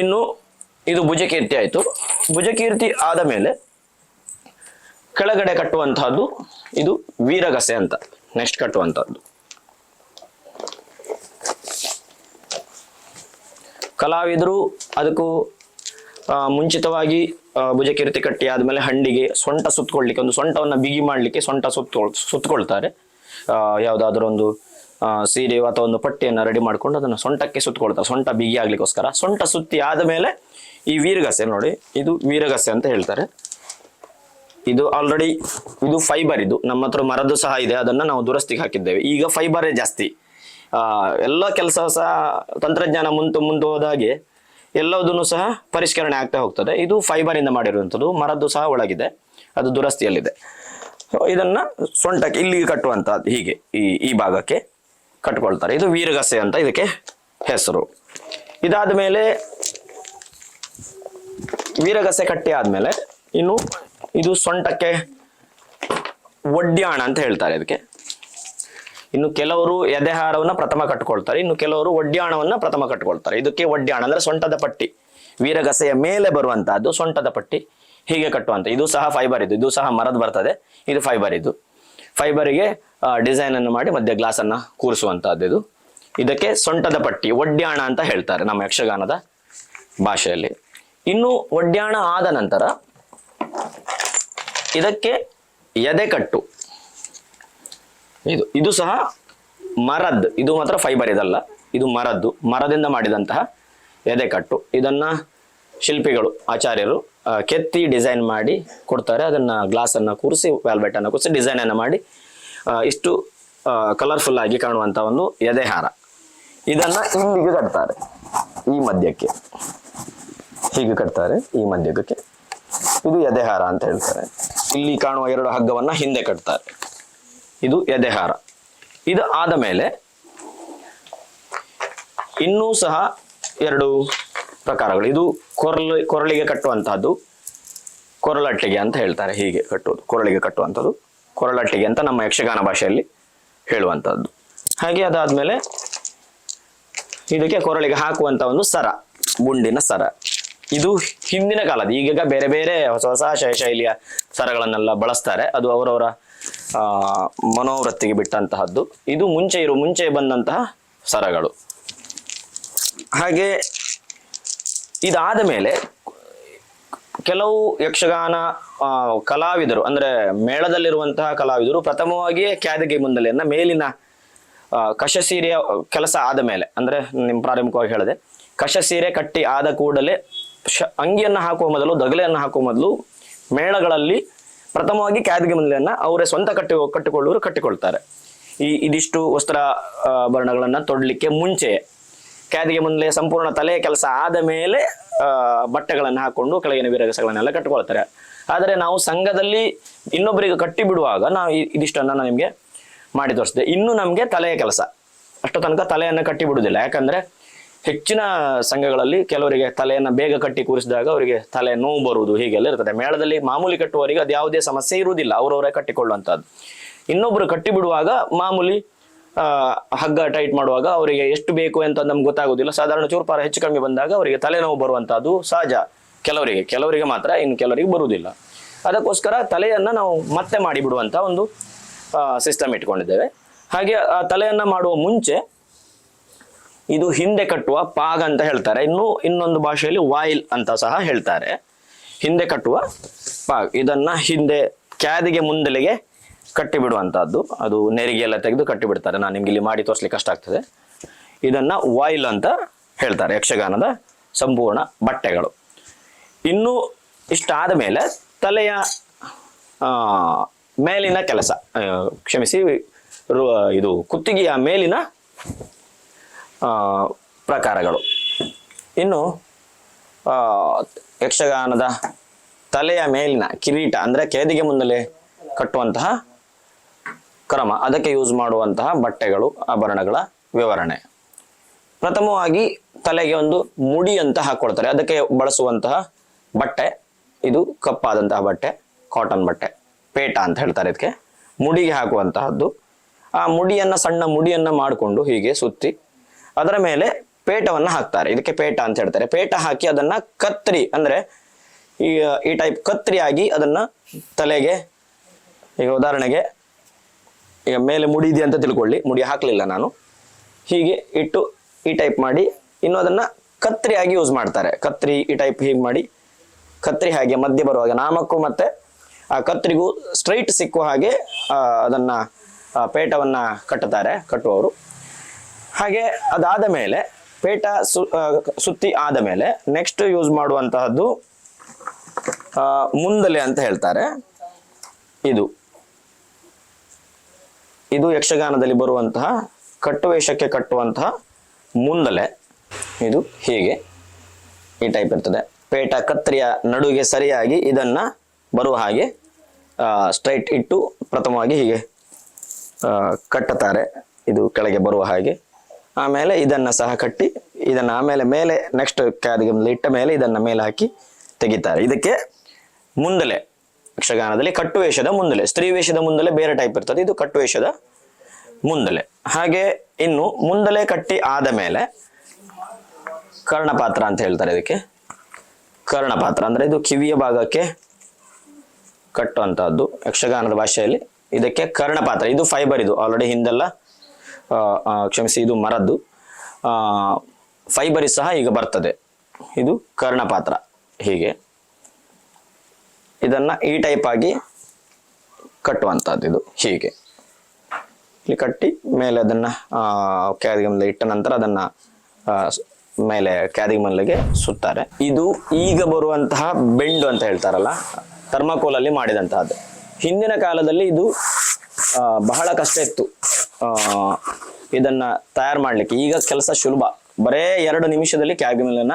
ಇನ್ನು ಇದು ಭುಜಕೀರ್ತಿ ಆಯಿತು. ಭುಜಕೀರ್ತಿ ಆದ ಮೇಲೆ ಕೆಳಗಡೆ ಕಟ್ಟುವಂತಹದ್ದು ಇದು ವೀರಗಸೆ ಅಂತ ನೆಕ್ಸ್ಟ್ ಕಟ್ಟುವಂತಹದ್ದು. ಕಲಾವಿದರು ಅದಕ್ಕೂ ಮುಂಚಿತವಾಗಿ ಭುಜಕೀರ್ತಿ ಕಟ್ಟಿ ಆದಮೇಲೆ ಹಂಡಿಗೆ ಸೊಂಟ ಸುತ್ತಕೊಳ್ಳಿಕ್ಕೆ ಒಂದು ಸೊಂಟವನ್ನು ಬಿಗಿ ಮಾಡಲಿಕ್ಕೆ ಸೊಂಟ ಸುತ್ತಕೊಳ್ ಸುತ್ತಕೊಳ್ತಾರೆ ಯಾವುದಾದ್ರೂ ಒಂದು ಸೀರೆ ಅಥವಾ ಒಂದು ಪಟ್ಟಿಯನ್ನು ರೆಡಿ ಮಾಡ್ಕೊಂಡು ಅದನ್ನು ಸೊಂಟಕ್ಕೆ ಸುತ್ತಕೊಳ್ತಾರೆ ಸೊಂಟ ಬಿಗಿ ಆಗ್ಲಿಕ್ಕೋಸ್ಕರ. ಸೊಂಟ ಸುತ್ತಿ ಆದಮೇಲೆ ಈ ವೀರಗಸೆ ನೋಡಿ, ಇದು ವೀರಗಸೆ ಅಂತ ಹೇಳ್ತಾರೆ. ಇದು ಆಲ್ರೆಡಿ ಇದು ಫೈಬರ್ ಇದು. ನಮ್ಮ ಹತ್ರ ಮರದ್ದು ಸಹ ಇದೆ, ಅದನ್ನ ನಾವು ದುರಸ್ತಿಗೆ ಹಾಕಿದ್ದೇವೆ. ಈಗ ಫೈಬರೇ ಜಾಸ್ತಿ. ಆ, ಎಲ್ಲ ಕೆಲಸ ಸಹ ತಂತ್ರಜ್ಞಾನ ಮುಂತು ಮುಂದೆ ಹೋದ ಹಾಗೆ ಎಲ್ಲದನ್ನು ಸಹ ಪರಿಷ್ಕರಣೆ ಆಗ್ತಾ ಹೋಗ್ತದೆ. ಇದು ಫೈಬರ್ ಇಂದ ಮಾಡಿರುವಂಥದ್ದು. ಮರದ್ದು ಸಹ ಒಳಗಿದೆ. ಅದು ದುರಸ್ತಿಯಲ್ಲಿದೆ. ಇದನ್ನ ಸೊಂಟಕ್ಕೆ ಇಲ್ಲಿಗೆ ಕಟ್ಟುವಂತ ಹೀಗೆ ಈ ಈ ಭಾಗಕ್ಕೆ ಕಟ್ಕೊಳ್ತಾರೆ. ಇದು ವೀರಗಸೆ ಅಂತ ಇದಕ್ಕೆ ಹೆಸರು. ಇದಾದ ಮೇಲೆ ವೀರಗಸೆ ಕಟ್ಟಿ ಆದ್ಮೇಲೆ ಇನ್ನು ಇದು ಸೊಂಟಕ್ಕೆ ಒಡ್ಯಾಣ ಅಂತ ಹೇಳ್ತಾರೆ ಇದಕ್ಕೆ. ಇನ್ನು ಕೆಲವರು ಎದೆಹಾರವನ್ನ ಪ್ರಥಮ ಕಟ್ಕೊಳ್ತಾರೆ, ಇನ್ನು ಕೆಲವರು ಒಡ್ಯಾಣವನ್ನ ಪ್ರಥಮ ಕಟ್ಕೊಳ್ತಾರೆ. ಇದಕ್ಕೆ ಒಡ್ಯಾಣ ಅಂದ್ರೆ ಸೊಂಟದ ಪಟ್ಟಿ. ವೀರಗಸೆಯ ಮೇಲೆ ಬರುವಂತಹದ್ದು ಸೊಂಟದ ಪಟ್ಟಿ. ಹೀಗೆ ಕಟ್ಟುವಂತ ಇದು ಸಹ ಫೈಬರ್ ಇದು. ಇದು ಸಹ ಮರದ ಬರ್ತದೆ. ಇದು ಫೈಬರ್ ಇದು. ಫೈಬರಿಗೆ ಡಿಸೈನ್ ಅನ್ನು ಮಾಡಿ ಮಧ್ಯೆ ಗ್ಲಾಸ್ ಅನ್ನ ಕೂರಿಸುವಂತಹದ್ದು ಇದು. ಇದಕ್ಕೆ ಸೊಂಟದ ಪಟ್ಟಿ, ಒಡ್ಯಾಣ ಅಂತ ಹೇಳ್ತಾರೆ ನಮ್ಮ ಯಕ್ಷಗಾನದ ಭಾಷೆಯಲ್ಲಿ. ಇನ್ನು ಒಡ್ಯಾಣ ಆದ ನಂತರ ಇದಕ್ಕೆ ಎದೆಕಟ್ಟು ಇದು ಇದು ಸಹ ಮರದ್ದು ಇದು ಮಾತ್ರ ಫೈಬರ್ ಇದಲ್ಲ. ಇದು ಮರದ್ದು, ಮರದಿಂದ ಮಾಡಿದಂತಹ ಎದೆಕಟ್ಟು. ಇದನ್ನ ಶಿಲ್ಪಿಗಳು, ಆಚಾರ್ಯರು ಕೆತ್ತಿ ಡಿಸೈನ್ ಮಾಡಿ ಕೊಡ್ತಾರೆ. ಅದನ್ನ ಗ್ಲಾಸ್ ಅನ್ನ ಕೂರಿಸಿ ವ್ಯಾಲ್ಬೆಟ್ ಅನ್ನ ಕೂರಿಸಿ ಡಿಸೈನ್ ಅನ್ನ ಮಾಡಿ ಇಷ್ಟು ಕಲರ್ಫುಲ್ ಆಗಿ ಕಾಣುವಂತ ಒಂದು ಎದೆಹಾರ. ಇದನ್ನ ಇಲ್ಲಿಗೆ ಕಟ್ತಾರೆ. ಈ ಮಧ್ಯಕ್ಕೆ. ಹೀಗೆ ಕಟ್ತಾರೆ. ಈ ಮಧ್ಯಕ್ಕೆ. ಇದು ಎದೆಹಾರ ಅಂತ ಹೇಳ್ತಾರೆ. ಇಲ್ಲಿ ಕಾಣುವ ಎರಡು ಹಗ್ಗವನ್ನ ಹಿಂದೆ ಕಟ್ತಾರೆ. ಇದು ಎದೆಹಾರ ಇದು ಆದ ಮೇಲೆ ಇನ್ನೂ ಸಹ ಎರಡು ಪ್ರಕಾರಗಳು. ಇದು ಕೊರಳು ಕೊರಳಿಗೆ ಕಟ್ಟುವಂತಹದ್ದು, ಕೊರಳಟ್ಟಿಗೆ ಅಂತ ಹೇಳ್ತಾರೆ. ಹೀಗೆ ಕಟ್ಟುವುದು, ಕೊರಳಿಗೆ ಕಟ್ಟುವಂಥದ್ದು ಕೊರಳಟ್ಟಿಗೆ ಅಂತ ನಮ್ಮ ಯಕ್ಷಗಾನ ಭಾಷೆಯಲ್ಲಿ ಹೇಳುವಂಥದ್ದು ಹಾಗೆ ಅದಾದ್ಮೇಲೆ ಇದಕ್ಕೆ ಕೊರಳಿಗೆ ಹಾಕುವಂತ ಒಂದು ಸರ, ಗುಂಡಿನ ಸರ. ಇದು ಹಿಂದಿನ ಕಾಲದ ಈಗೀಗ ಬೇರೆ ಬೇರೆ ಹೊಸ ಹೊಸ ಶೈಶೈಲಿಯ ಸರಗಳನ್ನೆಲ್ಲ ಬಳಸ್ತಾರೆ. ಅದು ಅವರವರ ಮನೋವೃತ್ತಿಗೆ ಬಿಟ್ಟಂತಹದ್ದು. ಇದು ಮುಂಚೆ ಇರು, ಮುಂಚೆ ಬಂದಂತಹ ಸರಗಳು. ಹಾಗೆ ಇದಾದ ಮೇಲೆ ಕೆಲವು ಯಕ್ಷಗಾನ ಕಲಾವಿದರು, ಅಂದ್ರೆ ಮೇಳದಲ್ಲಿರುವಂತಹ ಕಲಾವಿದರು ಪ್ರಥಮವಾಗಿಯೇ ಕ್ಯಾದಗೆ ಮುಂದಲೆಯನ್ನ ಮೇಲಿನ ಕಶ ಕಶಸೀರೆಯ ಕೆಲಸ ಆದ ಮೇಲೆ, ಅಂದ್ರೆ ನಿಮ್ ಪ್ರಾರಂಭಿಕವಾಗಿ ಹೇಳಿದೆ ಕಶಸೀರೆ ಕಟ್ಟಿ ಆದ ಕೂಡಲೇ ಶ, ಅಂಗಿಯನ್ನು ಹಾಕುವ ಮೊದಲು, ದಗಲೆಯನ್ನು ಹಾಕುವ ಮೊದಲು ಮೇಳಗಳಲ್ಲಿ ಪ್ರಥಮವಾಗಿ ಕ್ಯಾದಿಗೆ ಮಂದಿರನ್ನ ಅವರೇ ಸ್ವಂತ ಕಟ್ಟಿ, ಕಟ್ಟಿಕೊಳ್ಳುವರು ಕಟ್ಟಿಕೊಳ್ತಾರೆ. ಈ ಇದಿಷ್ಟು ವಸ್ತ್ರ ಭರಣಗಳನ್ನ ತೊಡಲಿಕ್ಕೆ ಮುಂಚೆ ಕ್ಯಾದಿಗೆ ಮುಂದೆ ಸಂಪೂರ್ಣ ತಲೆ ಕೆಲಸ ಆದ ಮೇಲೆ ಬಟ್ಟೆಗಳನ್ನು ಹಾಕೊಂಡು ಕೆಳಗಿನ ವಿರಗಸಗಳನ್ನೆಲ್ಲ ಕಟ್ಟಿಕೊಳ್ತಾರೆ. ಆದರೆ ನಾವು ಸಂಘದಲ್ಲಿ ಇನ್ನೊಬ್ಬರಿಗೆ ಕಟ್ಟಿ ಬಿಡುವಾಗ ನಾವು ಇದಿಷ್ಟನ್ನ ನಾನು ನಿಮಗೆ ಮಾಡಿ ತೋರಿಸಿದೆ. ಇನ್ನು ನಮಗೆ ತಲೆಯ ಕೆಲಸ. ಅಷ್ಟು ತನಕ ತಲೆಯನ್ನು ಕಟ್ಟಿ ಬಿಡುವುದಿಲ್ಲ ಯಾಕಂದ್ರೆ ಹೆಚ್ಚಿನ ಸಂಘಗಳಲ್ಲಿ ಕೆಲವರಿಗೆ ತಲೆಯನ್ನು ಬೇಗ ಕಟ್ಟಿ ಕೂರಿಸಿದಾಗ ಅವರಿಗೆ ತಲೆ ನೋವು ಬರುವುದು ಹೀಗೆಲ್ಲ ಇರ್ತದೆ. ಮೇಳದಲ್ಲಿ ಮಾಮೂಲಿ ಕಟ್ಟುವವರಿಗೆ ಅದು ಯಾವುದೇ ಸಮಸ್ಯೆ ಇರುವುದಿಲ್ಲ. ಅವರವರೇ ಕಟ್ಟಿಕೊಳ್ಳುವಂಥದ್ದು. ಇನ್ನೊಬ್ಬರು ಕಟ್ಟಿಬಿಡುವಾಗ ಮಾಮೂಲಿ ಹಗ್ಗ ಟೈಟ್ ಮಾಡುವಾಗ ಅವರಿಗೆ ಎಷ್ಟು ಬೇಕು ಅಂತ ನಮ್ಗೆ ಗೊತ್ತಾಗೋದಿಲ್ಲ ಸಾಧಾರಣ ಚೂರುಪಾರ ಹೆಚ್ಚು ಕಮ್ಮಿ ಬಂದಾಗ ಅವರಿಗೆ ತಲೆನೋವು ಬರುವಂಥದ್ದು ಸಹಜ. ಕೆಲವರಿಗೆ ಕೆಲವರಿಗೆ ಮಾತ್ರ, ಇನ್ನು ಕೆಲವರಿಗೆ ಬರುವುದಿಲ್ಲ. ಅದಕ್ಕೋಸ್ಕರ ತಲೆಯನ್ನು ನಾವು ಮತ್ತೆ ಮಾಡಿಬಿಡುವಂಥ ಒಂದು ಸಿಸ್ಟಮ್ ಇಟ್ಕೊಂಡಿದ್ದೇವೆ. ಹಾಗೆ ಆ ತಲೆಯನ್ನು ಮಾಡುವ ಮುಂಚೆ ಇದು ಹಿಂದೆ ಕಟ್ಟುವ ಪಾಗ ಅಂತ ಹೇಳ್ತಾರೆ. ಇನ್ನು ಇನ್ನೊಂದು ಭಾಷೆಯಲ್ಲಿ ವಾಯಿಲ್ ಅಂತ ಸಹ ಹೇಳ್ತಾರೆ. ಹಿಂದೆ ಕಟ್ಟುವ ಪಾಗ್. ಇದನ್ನ ಹಿಂದೆ ಕ್ಯಾದಿಗೆ ಮುಂದಲಿಗೆ ಕಟ್ಟಿ ಬಿಡುವಂತಹದ್ದು ಅದು ನೆರಿಗೆ ಎಲ್ಲ ತೆಗೆದು ಕಟ್ಟಿ ಬಿಡ್ತಾರೆ ನಾನು ನಿಮ್ಗೆ ಇಲ್ಲಿ ಮಾಡಿ ತೋರಿಸ್ಲಿಕ್ಕೆ ಕಷ್ಟ ಆಗ್ತದೆ. ಇದನ್ನ ವಾಯಿಲ್ ಅಂತ ಹೇಳ್ತಾರೆ. ಯಕ್ಷಗಾನದ ಸಂಪೂರ್ಣ ಬಟ್ಟೆಗಳು. ಇನ್ನು ಇಷ್ಟಾದ ಮೇಲೆ ತಲೆಯ ಮೇಲಿನ ಕೆಲಸ. ಕ್ಷಮಿಸಿ ಇದು ಕುತ್ತಿಗೆಯ ಮೇಲಿನ ಪ್ರಕಾರಗಳು. ಇನ್ನು ಯಕ್ಷಗಾನದ ತಲೆಯ ಮೇಲಿನ ಕಿರೀಟ, ಅಂದರೆ ಕೇದಿಗೆ ಮುಂದಲೇ ಕಟ್ಟುವಂತಹ ಕ್ರಮ. ಅದಕ್ಕೆ ಯೂಸ್ ಮಾಡುವಂತಹ ಬಟ್ಟೆಗಳು, ಆಭರಣಗಳ ವಿವರಣೆ. ಪ್ರಥಮವಾಗಿ ತಲೆಗೆ ಒಂದು ಮುಡಿ ಅಂತ ಹಾಕೊಳ್ತಾರೆ. ಅದಕ್ಕೆ ಬಳಸುವಂತಹ ಬಟ್ಟೆ, ಇದು ಕಪ್ಪಾದಂತಹ ಬಟ್ಟೆ ಕಾಟನ್ ಬಟ್ಟೆ, ಪೇಟ ಅಂತ ಹೇಳ್ತಾರೆ ಇದಕ್ಕೆ. ಮುಡಿಗೆ ಹಾಕುವಂತಹದ್ದು. ಆ ಮುಡಿಯನ್ನ, ಸಣ್ಣ ಮುಡಿಯನ್ನ ಮಾಡಿಕೊಂಡು ಹೀಗೆ ಸುತ್ತಿ ಅದರ ಮೇಲೆ ಪೇಟವನ್ನು ಹಾಕ್ತಾರೆ. ಇದಕ್ಕೆ ಪೇಟ ಅಂತ ಹೇಳ್ತಾರೆ. ಪೇಟ ಹಾಕಿ ಅದನ್ನ ಕತ್ರಿ ಅಂದ್ರೆ ಈ ಈ ಟೈಪ್ ಕತ್ರಿಯಾಗಿ ಅದನ್ನ ತಲೆಗೆ ಈಗ ಉದಾಹರಣೆಗೆ ಈಗ ಮೇಲೆ ಮುಡಿ ಇದೆ ಅಂತ ತಿಳ್ಕೊಳ್ಳಿ. ಮುಡಿ ಹಾಕಲಿಲ್ಲ ನಾನು. ಹೀಗೆ ಇಟ್ಟು ಈ ಟೈಪ್ ಮಾಡಿ ಇನ್ನು ಅದನ್ನ ಕತ್ರಿಯಾಗಿ ಯೂಸ್ ಮಾಡ್ತಾರೆ. ಕತ್ರಿ ಈ ಟೈಪ್ ಹೀಗೆ ಮಾಡಿ ಕತ್ರಿ ಹಾಗೆ ಮಧ್ಯೆ ಬರುವಾಗ ನಾಮಕ್ಕೂ ಮತ್ತೆ ಆ ಕತ್ರಿಗೂ ಸ್ಟ್ರೈಟ್ ಸಿಕ್ಕುವ ಹಾಗೆ ಅದನ್ನ ಪೇಟವನ್ನ ಕಟ್ಟುತ್ತಾರೆ, ಕಟ್ಟುವವರು. ಹಾಗೆ ಅದಾದ ಮೇಲೆ, ಪೇಟ ಸು ಸುತ್ತಿ ಆದ ಮೇಲೆ ನೆಕ್ಸ್ಟ್ ಯೂಸ್ ಮಾಡುವಂತಹದ್ದು ಮುಂದಲೆ ಅಂತ ಹೇಳ್ತಾರೆ. ಇದು. ಇದು ಯಕ್ಷಗಾನದಲ್ಲಿ ಬರುವಂತಹ, ಕಟ್ಟುವೇಷಕ್ಕೆ ಕಟ್ಟುವಂತಹ ಮುಂದಲೆ, ಇದು ಹೀಗೆ ಈ ಟೈಪ್ ಇರ್ತದೆ. ಪೇಟ ಕತ್ತರಿಯ ನಡುಗೆ ಸರಿಯಾಗಿ ಇದನ್ನ ಬರುವ ಹಾಗೆ ಸ್ಟ್ರೈಟ್ ಇಟ್ಟು ಪ್ರಥಮವಾಗಿ ಹೀಗೆ ಕಟ್ಟುತ್ತಾರೆ. ಇದು ಕೆಳಗೆ ಬರುವ ಹಾಗೆ. ಆಮೇಲೆ ಇದನ್ನ ಸಹ ಕಟ್ಟಿ, ಇದನ್ನ ಆಮೇಲೆ ಮೇಲೆ ನೆಕ್ಸ್ಟ್ ಕಾದಿಗೆ ಇಟ್ಟ ಮೇಲೆ ಇದನ್ನ ಮೇಲೆ ಹಾಕಿ ತೆಗಿತಾರೆ. ಇದಕ್ಕೆ ಮುಂದಲೆ ಯಕ್ಷಗಾನದಲ್ಲಿ ಕಟ್ಟುವೇಷದ ಮುಂದಲೆ, ಸ್ತ್ರೀ ವೇಷದ ಮುಂದಲೆ ಬೇರೆ ಟೈಪ್ ಇರ್ತದೆ, ಇದು ಕಟ್ಟುವೇಷದ ಮುಂದಲೆ. ಹಾಗೆ ಇನ್ನು ಮುಂದಲೆ ಕಟ್ಟಿ ಆದ ಮೇಲೆ ಕರ್ಣಪಾತ್ರ ಅಂತ ಹೇಳ್ತಾರೆ ಇದಕ್ಕೆ. ಕರ್ಣಪಾತ್ರ ಅಂದ್ರೆ ಇದು ಕಿವಿಯ ಭಾಗಕ್ಕೆ ಕಟ್ಟುವಂತಹದ್ದು ಯಕ್ಷಗಾನದ ಭಾಷೆಯಲ್ಲಿ. ಇದಕ್ಕೆ ಕರ್ಣಪಾತ್ರ, ಇದು ಫೈಬರ್ ಇದು ಆಲ್ರೆಡಿ ಹಿಂದೆಲ್ಲ ಕ್ಷಮಿಸಿ, ಇದು ಮರದ್ದು. ಫೈಬರ್ ಸಹ ಈಗ ಬರ್ತದೆ. ಇದು ಕರ್ಣಪಾತ್ರ. ಹೀಗೆ. ಇದನ್ನ ಈ ಟೈಪ್ ಆಗಿ ಕಟ್ಟುವಂತಹದ್ದು ಇದು. ಹೀಗೆ. ಇಲ್ಲಿ ಕಟ್ಟಿ, ಮೇಲೆ ಅದನ್ನ ಕ್ಯಾದಿಗೆ ಮೇಲೆ ಇಟ್ಟ ನಂತರ ಅದನ್ನ ಮೇಲೆ ಕ್ಯಾದಿಗೆ ಮಲ್ಲಿಗೆ ಸುತ್ತಾರೆ. ಇದು ಈಗ ಬರುವಂತಹ ಬೆಂಡು ಅಂತ ಹೇಳ್ತಾರಲ್ಲ ಥರ್ಮಾಕೋಲ್ ಅಲ್ಲಿ ಮಾಡಿದಂತಹದ್ದು. ಹಿಂದಿನ ಕಾಲದಲ್ಲಿ ಇದು ಬಹಳ ಕಷ್ಟ ಇತ್ತು. ಇದನ್ನ ತಯಾರು ಮಾಡ್ಲಿಕ್ಕೆ. ಈಗ ಕೆಲಸ ಸುಲಭ. ಬರೇ ಎರಡು ನಿಮಿಷದಲ್ಲಿ ಕ್ಯಾಬಿನನ್ನ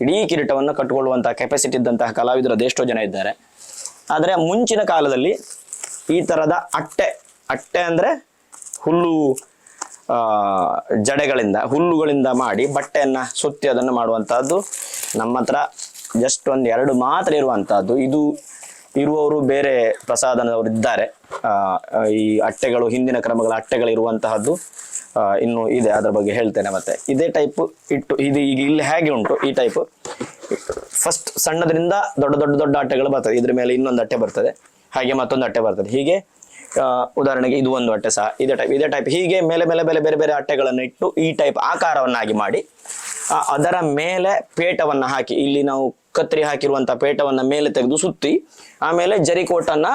ಇಡೀ ಕಿರೀಟವನ್ನು ಕಟ್ಟಿಕೊಳ್ಳುವಂತಹ ಕೆಪಾಸಿಟಿ ಇದ್ದಂತಹ ಕಲಾವಿದರು ಅದೆಷ್ಟೋ ಜನ ಇದ್ದಾರೆ. ಆದರೆ ಮುಂಚಿನ ಕಾಲದಲ್ಲಿ ಈ ತರದ ಅಟ್ಟೆ ಅಟ್ಟೆ ಅಂದ್ರೆ ಹುಲ್ಲು ಜಡೆಗಳಿಂದ, ಹುಲ್ಲುಗಳಿಂದ ಮಾಡಿ ಬಟ್ಟೆಯನ್ನ ಸುತ್ತಿ ಅದನ್ನು ಮಾಡುವಂತಹದ್ದು. ನಮ್ಮ ಹತ್ರ ಜಸ್ಟ್ ಒಂದು ಎರಡು ಮಾತ್ರ ಇರುವಂತಹದ್ದು. ಇದು ಇರುವವರು ಬೇರೆ ಪ್ರಸಾದನವರು ಇದ್ದಾರೆ. ಈ ಅಟ್ಟೆಗಳು, ಹಿಂದಿನ ಕ್ರಮಗಳ ಅಟ್ಟೆಗಳು ಇರುವಂತಹದ್ದು ಇನ್ನು ಇದೆ, ಅದರ ಬಗ್ಗೆ ಹೇಳ್ತೇನೆ ಮತ್ತೆ. ಇದೇ ಟೈಪ್ ಇಟ್ಟು, ಇದು ಈಗ ಇಲ್ಲಿ ಹೇಗೆ ಉಂಟು, ಈ ಟೈಪ್ ಫಸ್ಟ್ ಸಣ್ಣದ್ರಿಂದ ದೊಡ್ಡ ದೊಡ್ಡ ದೊಡ್ಡ ಅಟ್ಟೆಗಳು ಬರ್ತದೆ. ಇದ್ರ ಮೇಲೆ ಇನ್ನೊಂದು ಅಟ್ಟೆ ಬರ್ತದೆ. ಹಾಗೆ ಮತ್ತೊಂದು ಅಟ್ಟೆ ಬರ್ತದೆ. ಹೀಗೆ ಉದಾಹರಣೆಗೆ ಇದು ಒಂದು ಅಟ್ಟೆ ಸಹ, ಇದೇ ಟೈಪ್ ಇದೇ ಟೈಪ್ ಹೀಗೆ ಮೇಲೆ ಮೇಲೆ ಮೇಲೆ, ಬೇರೆ ಬೇರೆ ಅಟ್ಟೆಗಳನ್ನು ಇಟ್ಟು ಈ ಟೈಪ್ ಆಕಾರವನ್ನಾಗಿ ಮಾಡಿ ಅದರ ಮೇಲೆ ಪೇಟವನ್ನ ಹಾಕಿ, ಇಲ್ಲಿ ನಾವು ಕತ್ತರಿ ಹಾಕಿರುವಂತ ಪೇಟವನ್ನ ಮೇಲೆ ತೆಗೆದು ಸುತ್ತಿ, ಆಮೇಲೆ ಜರಿಕೋಟನ್ನ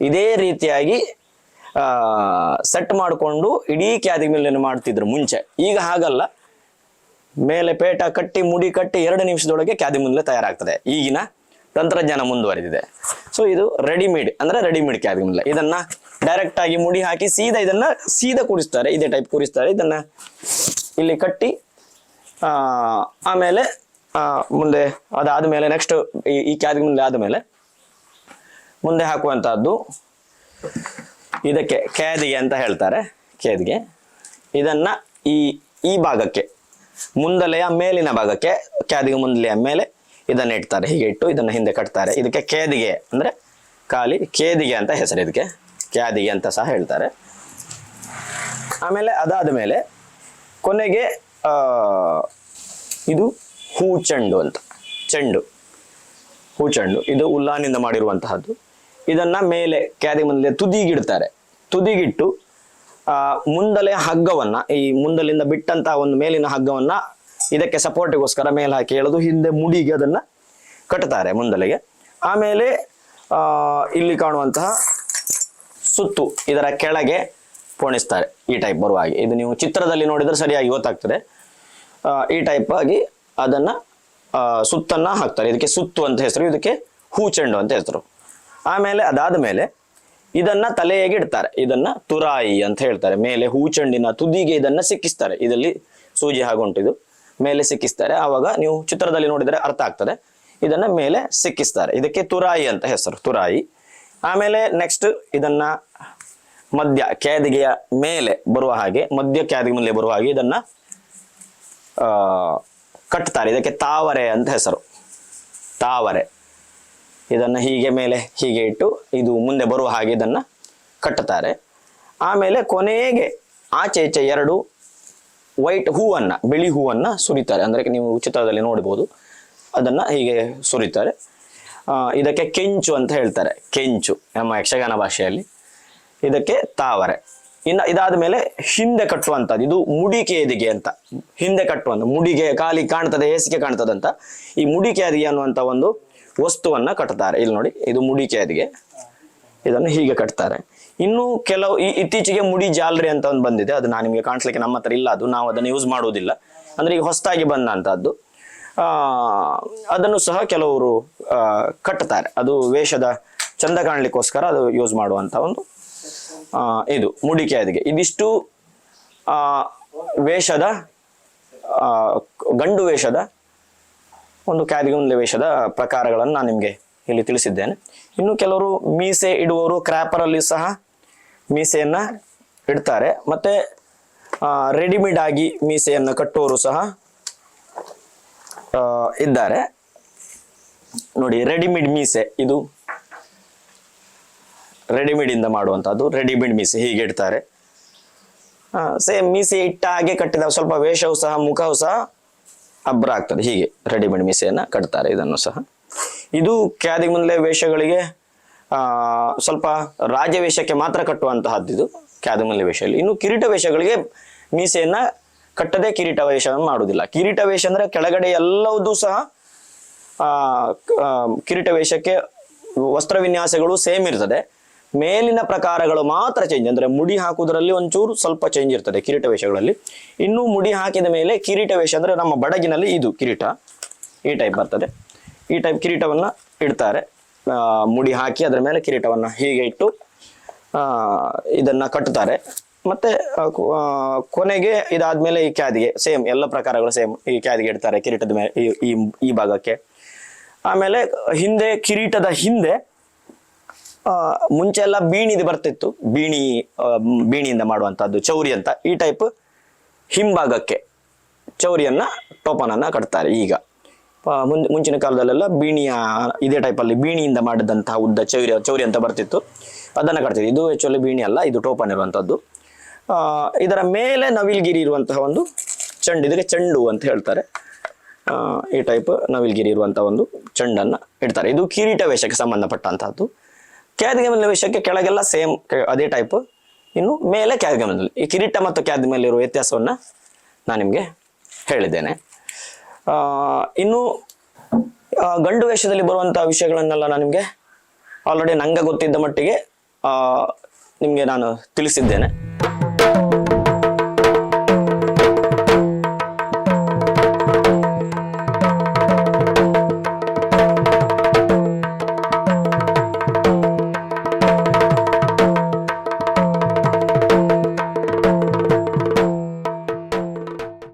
ಇದೇ ರೀತಿಯಾಗಿ ಸೆಟ್ ಮಾಡಿಕೊಂಡು ಇಡೀ ಕ್ಯಾದಿ ಮೇಲೆ ಮಾಡ್ತಿದ್ರು ಮುಂಚೆ. ಈಗ ಹಾಗಲ್ಲ. ಮೇಲೆ ಪೇಟ ಕಟ್ಟಿ, ಮುಡಿ ಕಟ್ಟಿ ಎರಡು ನಿಮಿಷದೊಳಗೆ ಕ್ಯಾದಿ ಮುಂದೆ ತಯಾರಾಗ್ತದೆ. ಈಗಿನ ತಂತ್ರಜ್ಞಾನ ಮುಂದುವರೆದಿದೆ. ಸೊ ಇದು ರೆಡಿಮೇಡ್ ಅಂದ್ರೆ ರೆಡಿಮೇಡ್ ಕ್ಯಾದಿ ಮುಂದೆ ಇದನ್ನ ಡೈರೆಕ್ಟ್ ಆಗಿ ಮುಡಿ ಹಾಕಿ ಸೀದಾ ಇದನ್ನ ಸೀದಾ ಕೂರಿಸ್ತಾರೆ. ಇದೇ ಟೈಪ್ ಕೂರಿಸ್ತಾರೆ. ಇದನ್ನ ಇಲ್ಲಿ ಕಟ್ಟಿ ಆಮೇಲೆ ಮುಂದೆ ಅದಾದಮೇಲೆ ನೆಕ್ಸ್ಟ್ ಈ ಕ್ಯಾದ ಮುಂದೆ ಆದಮೇಲೆ ಮುಂದೆ ಹಾಕುವಂತಹದ್ದು ಇದಕ್ಕೆ ಕ್ಯಾದಿಗೆ ಅಂತ ಹೇಳ್ತಾರೆ ಕೇದಿಗೆ ಇದನ್ನ ಈ ಈ ಭಾಗಕ್ಕೆ, ಮುಂದಲೆಯ ಮೇಲಿನ ಭಾಗಕ್ಕೆ ಕ್ಯಾದಿಗೆ ಮುಂದಲೆಯ ಮೇಲೆ ಇದನ್ನ ಇಡ್ತಾರೆ. ಹೀಗೆ ಇಟ್ಟು ಇದನ್ನ ಹಿಂದೆ ಕಟ್ತಾರೆ. ಇದಕ್ಕೆ ಕೇದಿಗೆ ಅಂದ್ರೆ ಖಾಲಿ ಕೇದಿಗೆ ಅಂತ ಹೆಸರು ಇದಕ್ಕೆ. ಕ್ಯಾದಿಗೆ ಅಂತ ಸಹ ಹೇಳ್ತಾರೆ. ಆಮೇಲೆ ಅದಾದ ಮೇಲೆ ಕೊನೆಗೆ ಇದು ಹೂ ಚೆಂಡು ಅಂತ. ಚೆಂಡು. ಹೂ ಚೆಂಡು. ಇದು ಉಲ್ಲಾನಿಂದ ಮಾಡಿರುವಂತಹದ್ದು. ಇದನ್ನ ಮೇಲೆ ಕ್ಯಾರಿ ಮುಂದೆ ತುದಿಗಿಡ್ತಾರೆ. ತುದಿಗಿಟ್ಟು, ಆ, ಮುಂದಲೆ ಹಗ್ಗವನ್ನ, ಈ ಮುಂದಲಿಂದ ಬಿಟ್ಟಂತಹ ಒಂದು ಮೇಲಿನ ಹಗ್ಗವನ್ನ ಇದಕ್ಕೆ ಸಪೋರ್ಟಿಗೋಸ್ಕರ ಮೇಲೆ ಹಾಕಿ ಎಳೆದು ಹಿಂದೆ ಮುಡಿಗೆ ಅದನ್ನ ಕಟ್ತಾರೆ ಮುಂದಲೆಗೆ. ಆಮೇಲೆ, ಆ, ಇಲ್ಲಿ ಕಾಣುವಂತಹ ಸುತ್ತು ಇದರ ಕೆಳಗೆ ಪೋಣಿಸ್ತಾರೆ ಈ ಟೈಪ್ ಬರುವ ಹಾಗೆ ಇದು ನೀವು ಚಿತ್ರದಲ್ಲಿ ನೋಡಿದ್ರೆ ಸರಿಯಾಗಿ ಗೊತ್ತಾಗ್ತದೆ. ಈ ಟೈಪ್ ಆಗಿ ಅದನ್ನ ಸುತ್ತನ್ನ ಹಾಕ್ತಾರೆ. ಇದಕ್ಕೆ ಸುತ್ತು ಅಂತ ಹೆಸರು, ಇದಕ್ಕೆ ಹೂಚೆಂಡು ಅಂತ ಹೆಸರು. ಆಮೇಲೆ ಅದಾದ ಮೇಲೆ ಇದನ್ನ ತಲೆಗೆ ಇಡ್ತಾರೆ. ಇದನ್ನ ತುರಾಯಿ ಅಂತ ಹೇಳ್ತಾರೆ. ಮೇಲೆ ಹೂಚೆಂಡಿನ ತುದಿಗೆ ಇದನ್ನ ಸಿಕ್ಕಿಸ್ತಾರೆ. ಇದರಲ್ಲಿ ಸೂಜಿ ಹಾಗುಂಟಿದು ಮೇಲೆ ಸಿಕ್ಕಿಸ್ತಾರೆ. ಆವಾಗ ನೀವು ಚಿತ್ರದಲ್ಲಿ ನೋಡಿದರೆ ಅರ್ಥ ಆಗ್ತದೆ. ಇದನ್ನ ಮೇಲೆ ಸಿಕ್ಕಿಸ್ತಾರೆ. ಇದಕ್ಕೆ ತುರಾಯಿ ಅಂತ ಹೆಸರು, ತುರಾಯಿ. ಆಮೇಲೆ ನೆಕ್ಸ್ಟ್ ಇದನ್ನ ಮಧ್ಯ, ಕ್ಯಾದಿಗೆಯ ಮೇಲೆ ಬರುವ ಹಾಗೆ, ಮಧ್ಯ ಕ್ಯಾದಿಗೆ ಮೇಲೆ ಬರುವ ಹಾಗೆ ಇದನ್ನ ಕಟ್ತಾರೆ. ಇದಕ್ಕೆ ತಾವರೆ ಅಂತ ಹೆಸರು. ತಾವರೆ. ಇದನ್ನು ಹೀಗೆ ಮೇಲೆ ಹೀಗೆ ಇಟ್ಟು ಇದು ಮುಂದೆ ಬರುವ ಹಾಗೆ ಇದನ್ನು ಕಟ್ಟುತ್ತಾರೆ. ಆಮೇಲೆ ಕೊನೆಗೆ ಆಚೆ ಈಚೆ ಎರಡು ವೈಟ್ ಹೂವನ್ನು, ಬಿಳಿ ಹೂವನ್ನು ಸುರಿತಾರೆ. ಅಂದರೆ ನೀವು ಚಿತ್ರದಲ್ಲಿ ನೋಡ್ಬೋದು, ಅದನ್ನು ಹೀಗೆ ಸುರಿತಾರೆ. ಇದಕ್ಕೆ ಕೆಂಚು ಅಂತ ಹೇಳ್ತಾರೆ. ಕೆಂಚು, ನಮ್ಮ ಯಕ್ಷಗಾನ ಭಾಷೆಯಲ್ಲಿ. ಇದಕ್ಕೆ ತಾವರೆ. ಇನ್ನು ಇದಾದ ಮೇಲೆ ಹಿಂದೆ ಕಟ್ಟುವಂಥದ್ದು ಇದು ಮುಡಿಕೇದಿಗೆ ಅಂತ. ಹಿಂದೆ ಕಟ್ಟುವಂಥ ಮುಡಿಗೆ ಖಾಲಿ ಕಾಣ್ತದೆ, ಹೇಸಿಗೆ ಕಾಣ್ತದಂತ ಈ ಮುಡಿಕೇದಿಗೆ ಅನ್ನುವಂಥ ಒಂದು ವಸ್ತುವನ್ನ ಕಟ್ತಾರೆ. ಇಲ್ಲಿ ನೋಡಿ, ಇದು ಮುಡಿಕೇದಿಗೆ ಇದನ್ನು ಹೀಗೆ ಕಟ್ತಾರೆ. ಇನ್ನು ಕೆಲವು ಈ ಇತ್ತೀಚೆಗೆ ಮುಡಿ ಜಾಲರಿ ಅಂತ ಒಂದು ಬಂದಿದೆ. ಅದು ನಾನು ನಿಮಗೆ ಕಾಣಿಸ್ಲಿಕ್ಕೆ ನಮ್ಮ ಹತ್ರ ಇಲ್ಲ. ಅದು ನಾವು ಅದನ್ನು ಯೂಸ್ ಮಾಡುವುದಿಲ್ಲ. ಅಂದ್ರೆ ಈಗ ಹೊಸದಾಗಿ ಬಂದಂತಹದ್ದು ಆ, ಅದನ್ನು ಸಹ ಕೆಲವರು ಕಟ್ತಾರೆ. ಅದು ವೇಷದ ಚಂದ ಕಾಣಲಿಕ್ಕೋಸ್ಕರ ಅದು ಯೂಸ್ ಮಾಡುವಂತ ಒಂದು ಇದು ಮುಡಿಕೆ ಅದಿಗೆ ಇದಿಷ್ಟು ವೇಷದ ಗಂಡು ವೇಷದ, ಒಂದು ಕ್ಯಾದಿಗುಂದೆ ವೇಷದ ಪ್ರಕಾರಗಳನ್ನು ನಾನು ನಿಮಗೆ ಇಲ್ಲಿ ತಿಳಿಸಿದ್ದೇನೆ. ಇನ್ನು ಕೆಲವರು ಮೀಸೆ ಇಡುವವರು ಕ್ರ್ಯಾಪರಲ್ಲಿ ಸಹ ಮೀಸೆಯನ್ನು ಇಡ್ತಾರೆ. ಮತ್ತೆ ರೆಡಿಮೇಡ್ ಆಗಿ ಮೀಸೆಯನ್ನು ಕಟ್ಟುವವರು ಸಹ ಇದ್ದಾರೆ. ನೋಡಿ ರೆಡಿಮೇಡ್ ಮೀಸೆ, ಇದು ರೆಡಿಮೇಡ್ ಇಂದ ಮಾಡುವಂತಹದ್ದು. ರೆಡಿಮೇಡ್ ಮೀಸೆ ಹೀಗೆ ಇಡ್ತಾರೆ. ಸೇಮ್ ಮೀಸೆ ಇಟ್ಟ ಹಾಗೆ ಕಟ್ಟಿದ ಸ್ವಲ್ಪ ವೇಷವು ಸಹ, ಮುಖವು ಸಹ ಅಬ್ರ ಆಗ್ತದೆ. ಹೀಗೆ ರೆಡಿಮೇಡ್ ಮೀಸೆಯನ್ನು ಕಟ್ತಾರೆ ಇದನ್ನು ಸಹ. ಇದು ಕ್ಯಾದಿ ಮುಂದೆ ವೇಷಗಳಿಗೆ ಸ್ವಲ್ಪ ರಾಜ ವೇಷಕ್ಕೆ ಮಾತ್ರ ಕಟ್ಟುವಂತಹದ್ದು ಇದು, ಕ್ಯಾದಿ ಮುಂದೆ ವೇಷದಲ್ಲಿ. ಇನ್ನು ಕಿರೀಟ ವೇಷಗಳಿಗೆ ಮೀಸೆಯನ್ನ ಕಟ್ಟದೆ ಕಿರೀಟ ವೇಷವನ್ನು ಮಾಡುವುದಿಲ್ಲ. ಕಿರೀಟ ವೇಷ ಅಂದ್ರೆ ಕೆಳಗಡೆ ಎಲ್ಲವೂ ಸಹ ಕಿರೀಟ ವೇಷಕ್ಕೆ ವಸ್ತ್ರ ವಿನ್ಯಾಸಗಳು ಸೇಮ್ ಇರ್ತದೆ. ಮೇಲಿನ ಪ್ರಕಾರಗಳು ಮಾತ್ರ ಚೇಂಜ್ ಅಂದ್ರೆ ಮುಡಿ ಹಾಕುವುದರಲ್ಲಿ ಒಂಚೂರು ಸ್ವಲ್ಪ ಚೇಂಜ್ ಇರ್ತದೆ ಕಿರೀಟ ವೇಷಗಳಲ್ಲಿ. ಇನ್ನು ಮುಡಿ ಹಾಕಿದ ಮೇಲೆ ಕಿರೀಟ ವೇಷ ಅಂದ್ರೆ ನಮ್ಮ ಬಡಗಿನಲ್ಲಿ ಇದು ಕಿರೀಟ. ಈ ಟೈಪ್ ಬರ್ತದೆ. ಈ ಟೈಪ್ ಕಿರೀಟವನ್ನ ಇಡ್ತಾರೆ. ಮುಡಿ ಹಾಕಿ ಅದರ ಮೇಲೆ ಕಿರೀಟವನ್ನ ಹೀಗೆ ಇಟ್ಟು ಇದನ್ನ ಕಟ್ಟುತ್ತಾರೆ. ಮತ್ತೆ ಕೊನೆಗೆ ಇದಾದ್ಮೇಲೆ ಈ ಕ್ಯಾದಿಗೆ ಸೇಮ್ ಎಲ್ಲ ಪ್ರಕಾರಗಳು ಸೇಮ್ ಈ ಕ್ಯಾದಿಗೆ ಇಡ್ತಾರೆ ಕಿರೀಟದ ಮೇಲೆ ಈ- ಈ ಭಾಗಕ್ಕೆ. ಆಮೇಲೆ ಹಿಂದೆ ಕಿರೀಟದ ಹಿಂದೆ ಮುಂಚೆ ಎಲ್ಲ ಬೀಣಿದು ಬರ್ತಿತ್ತು. ಬೀಣಿ ಬೀಣಿಯಿಂದ ಮಾಡುವಂತಹದ್ದು ಚೌರಿ ಅಂತ. ಈ ಟೈಪ್ ಹಿಂಭಾಗಕ್ಕೆ ಚೌರಿಯನ್ನ, ಟೋಪನನ್ನ ಕಟ್ತಾರೆ ಈಗ. ಮುಂಚಿನ ಕಾಲದಲ್ಲೆಲ್ಲ ಬೀಣಿಯ, ಇದೇ ಟೈಪಲ್ಲಿ ಬೀಣಿಯಿಂದ ಮಾಡಿದಂತಹ ಉದ್ದ ಚೌರಿ ಚೌರಿ ಅಂತ ಬರ್ತಿತ್ತು. ಅದನ್ನ ಕಟ್ತಿದ್ವಿ. ಇದು ಹೆಚ್ಚುವಲ್ಲಿ ಬೀಣಿ ಅಲ್ಲ, ಇದು ಟೋಪನ್ ಇರುವಂಥದ್ದು. ಇದರ ಮೇಲೆ ನವಿಲ್ಗಿರಿ ಇರುವಂತಹ ಒಂದು ಚೆಂಡು, ಇದಕ್ಕೆ ಚೆಂಡು ಅಂತ ಹೇಳ್ತಾರೆ. ಈ ಟೈಪ್ ನವಿಲ್ಗಿರಿ ಇರುವಂತಹ ಒಂದು ಚಂಡನ್ನ ಇಡ್ತಾರೆ. ಇದು ಕಿರೀಟ ವೇಷಕ್ಕೆ ಸಂಬಂಧಪಟ್ಟಂತಹದ್ದು. ಕ್ಯಾದಿಗೆ ವಿಷಯಕ್ಕೆ ಕೆಳಗೆಲ್ಲ ಸೇಮ್ ಅದೇ ಟೈಪ್ ಇನ್ನು ಮೇಲೆ ಕ್ಯಾದಿಗೆ ಮೇಲೆ ಈ ಕಿರೀಟ ಮತ್ತು ಕ್ಯಾದಿ ಮೇಲೆ ಇರುವ ವ್ಯತ್ಯಾಸವನ್ನ ನಾನು ನಿಮಗೆ ಹೇಳಿದ್ದೇನೆ. ಇನ್ನು ಗಂಡು ವೇಷದಲ್ಲಿ ಬರುವಂತಹ ವಿಷಯಗಳನ್ನೆಲ್ಲ ನಾನು ನಿಮಗೆ ಆಲ್ರೆಡಿ ನಂಗೆ ಗೊತ್ತಿದ್ದ ಮಟ್ಟಿಗೆ ನಿಮಗೆ ನಾನು ತಿಳಿಸಿದ್ದೇನೆ.